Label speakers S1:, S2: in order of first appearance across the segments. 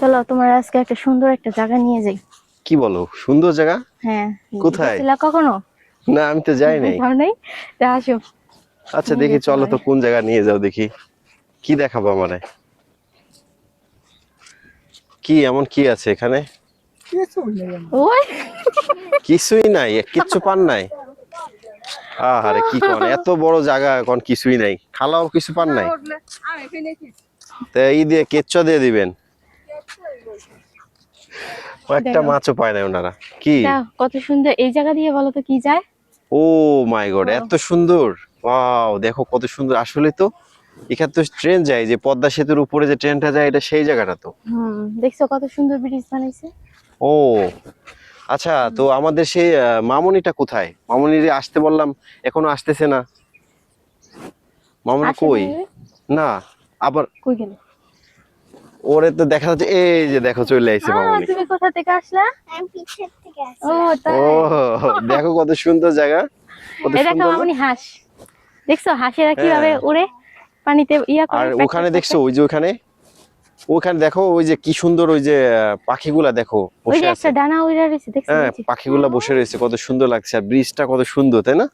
S1: চলো তোমার আজকে একটা সুন্দর একটা জায়গা নিয়ে যাই।
S2: কি বলো? সুন্দর জায়গা?
S1: হ্যাঁ।
S2: কোথায়?
S1: গেছিলা কখনো?
S2: না আমি তো যাই নাই।
S1: যাও নাই? তা আসো।
S2: আচ্ছা দেখি চলো তো কোন জায়গা নিয়ে যাও দেখি। কি দেখাবো আমারে? কি এমন কি আছে এখানে?
S1: ওই।
S2: কিছুই নাই কিচ্ছু পান নাই? আহারে কি কোন এত বড় জায়গা এখন কিছুই নাই। খালাও কিছু পান নাই? তা এই দিয়ে কেচ্চ দিয়ে দিবেন।
S1: দেখো।
S2: মাছও পায় না ওনারা। কি?
S1: কত সুন্দর। এই জায়গা দিয়ে বলো তো কি যায়?
S2: ও মাই গড এত সুন্দর। ওয়াও দেখো কত সুন্দর। আসলে তো এখানে তো ট্রেন যায় যে পদ্মা সেতুর উপরে যে ট্রেনটা যায় এটা সেই জায়গাটা তো।
S1: হুম দেখছ কত সুন্দর ব্রিজ বানাইছে?
S2: ও আচ্ছা তো আমাদের সেই মামনিটা কোথায়? মামনিরে আসতে বললাম এখনও আসতেছে না। মামনি কই? না আবার
S1: কই গেল?
S2: ওরে তো দেখা যাচ্ছে এই যে দেখো চলে আইছে মামনি।
S1: তুমি কোথা থেকে আসলা?
S3: আমি পিছের থেকে আসি
S1: ও তাই।
S2: ও দেখো কত সুন্দর জায়গা কত
S1: দেখো? মামনি হাঁস। দেখছ হাঁসেরা কীভাবে
S2: হ্যাঁ।
S1: উড়ে পানিতে ইয়া করে
S2: আর ওখানে দেখছ ওই যে ওখানে? ওখানে দেখো ওই যে কি সুন্দর ওই যে পাখিগুলা দেখো
S1: ওই
S2: বসে
S1: যে
S2: আছে।
S1: একটা ডানা উড়ে রয়েছে দেখছ
S2: হ্যাঁ? পাখিগুলা বসে রয়েছে কত সুন্দর লাগছে আর ব্রিজটা কত সুন্দর তাই না?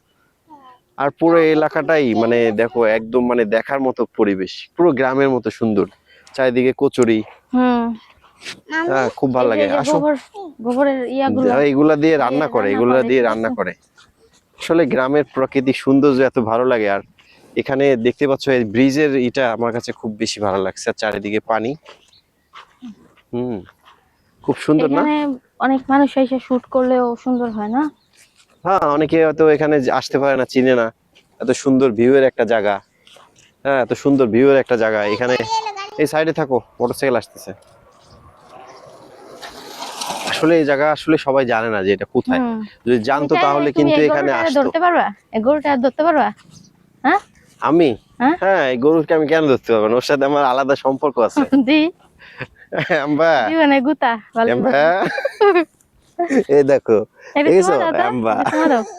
S2: আর পুরো এলাকাটাই মানে দেখো একদম মানে দেখার মতো পরিবেশ পুরো গ্রামের মতো সুন্দর। চারিদিকে কচুরি। হ্যাঁ খুব ভালো লাগে। এগুলা দিয়ে রান্না করে এগুলা দিয়ে রান্না করে। আসলে গ্রামের প্রাকৃতিক সৌন্দর্য এত ভালো লাগে আর এখানে দেখতে পাচ্ছ এই ব্রিজের এটা আমার কাছে খুব বেশি ভালো লাগছে আর চারিদিকে পানি। হুম খুব সুন্দর না?
S1: অনেক মানুষ এসে শুট করলেও সুন্দর হয় না?
S2: হ্যাঁ অনেকে হয়তো এখানে আসতে পারে না চিনে না। এত সুন্দর ভিউ এর একটা জায়গা। হ্যাঁ এত সুন্দর ভিউ এর একটা জায়গা এখানে এই সাইডে থাকো মোটরসাইকেল আসতেছে। আসলে এই জায়গা আসলে সবাই জানে না যে এটা কোথায়। যদি জানতো তাহলে কিন্তু এখানে আসতো।
S1: ধরতে পারবা? এই গরুটা ধরতে পারবা? হ্যাঁ?
S2: আমি?
S1: হ্যাঁ?
S2: হ্যাঁ এই গরুকে আমি কেন ধরতে পারব ওর সাথে আমার আলাদা সম্পর্ক আছে।
S1: জি।
S2: আম্বা
S1: জীবনে গুতা? ভালো
S2: আম্বা এই দেখো। দেখছ? আম্বা।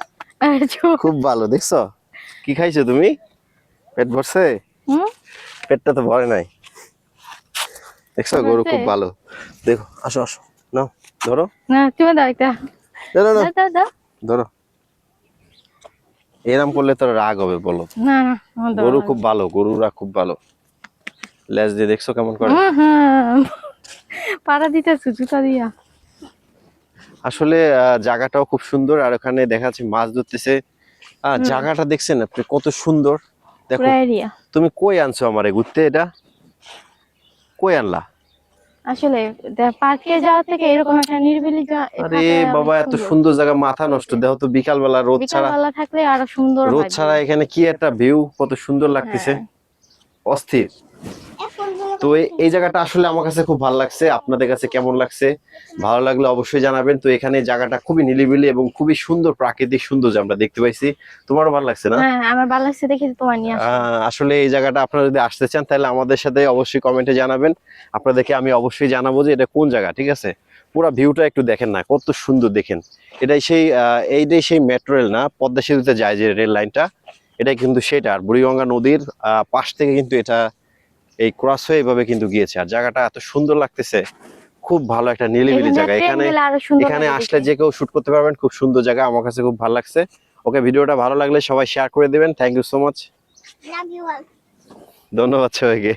S2: খুব ভালো দেখছ? কি খাইছো তুমি? পেট ভরছে? পেটটা তো ভরে নাই। দেখছ? গরু খুব ভালো। দেখো আসো আসো। নাও ধরো।
S1: না তুমি দাও একটা।
S2: না
S1: দাও
S2: ধরো। এরম করলে তোর রাগ হবে বলো।
S1: না না
S2: গরু খুব ভালো গরুরা খুব ভালো। লেজ দিয়ে দেখছ কেমন করে।
S1: পাড়া দিতেছে জুতা দিয়া।
S2: আসলে জায়গাটাও খুব সুন্দর আর ওখানে দেখা যাচ্ছে মাছ ধরতেছে। জায়গাটা দেখছেন আপনি? কত সুন্দর। দেখো তুমি কই আনছো আমারে ঘুরতে এটা? কই আনলা?
S1: আসলে পার্কে যাওয়া থেকে এরকম একটা নিরিবিলি
S2: আরে বাবা এত
S1: সুন্দর।
S2: জায়গা মাথা নষ্ট দেখো তো বিকাল বেলা রোদ ছাড়া।
S1: বিকালবেলা থাকলে আরও সুন্দর
S2: রোদ ছাড়া এখানে কি একটা ভিউ কত সুন্দর লাগতেছে।
S1: হ্যাঁ।
S2: অস্থির।
S3: এখন
S2: তো এই- জায়গাটা আসলে আমার কাছে খুব ভালো লাগছে। আপনাদের কাছে কেমন লাগছে? ভালো লাগলে অবশ্যই জানাবেন। তো এখানে জায়গাটা খুবই নিলিবিলি এবং খুবই সুন্দর প্রাকৃতিক সৌন্দর্য আমরা দেখতে পাইছি। তোমারও ভালো লাগছে না?
S1: হ্যাঁ আমার ভালো লাগছে দেখে তোমার নিয়ে
S2: আসলে এই জায়গাটা আপনারা যদি আসতে চান তাহলে আমাদের সাথে অবশ্যই কমেন্টে জানাবেন। আপনাদেরকে আমি অবশ্যই জানাব যে এটা কোন জায়গা ঠিক আছে? পুরো ভিউটা একটু দেখেন না কত সুন্দর দেখেন। এটাই সেই এইটাই সেই মেট্রো রেল না? পদ্মা সেতুতে যায় যে রেল লাইনটা এটাই কিন্তু সেটা। আর বুড়িগঙ্গা নদীর আহ, পাশ থেকে কিন্তু এটা এই ক্রস হয়ে এভাবে কিন্তু গিয়েছে। আর জায়গাটা এত সুন্দর লাগতেছে খুব ভালো একটা নিলিবিলি জায়গা। এখানে এখানে আসলে যে কেউ শুট করতে পারবেন খুব সুন্দর জায়গা আমার কাছে খুব ভালো লাগছে। ওকে ভিডিওটা ভালো লাগলে সবাই শেয়ার করে দেবেন। Thank you so much
S3: love you all
S2: ধন্যবাদ সবাইকে।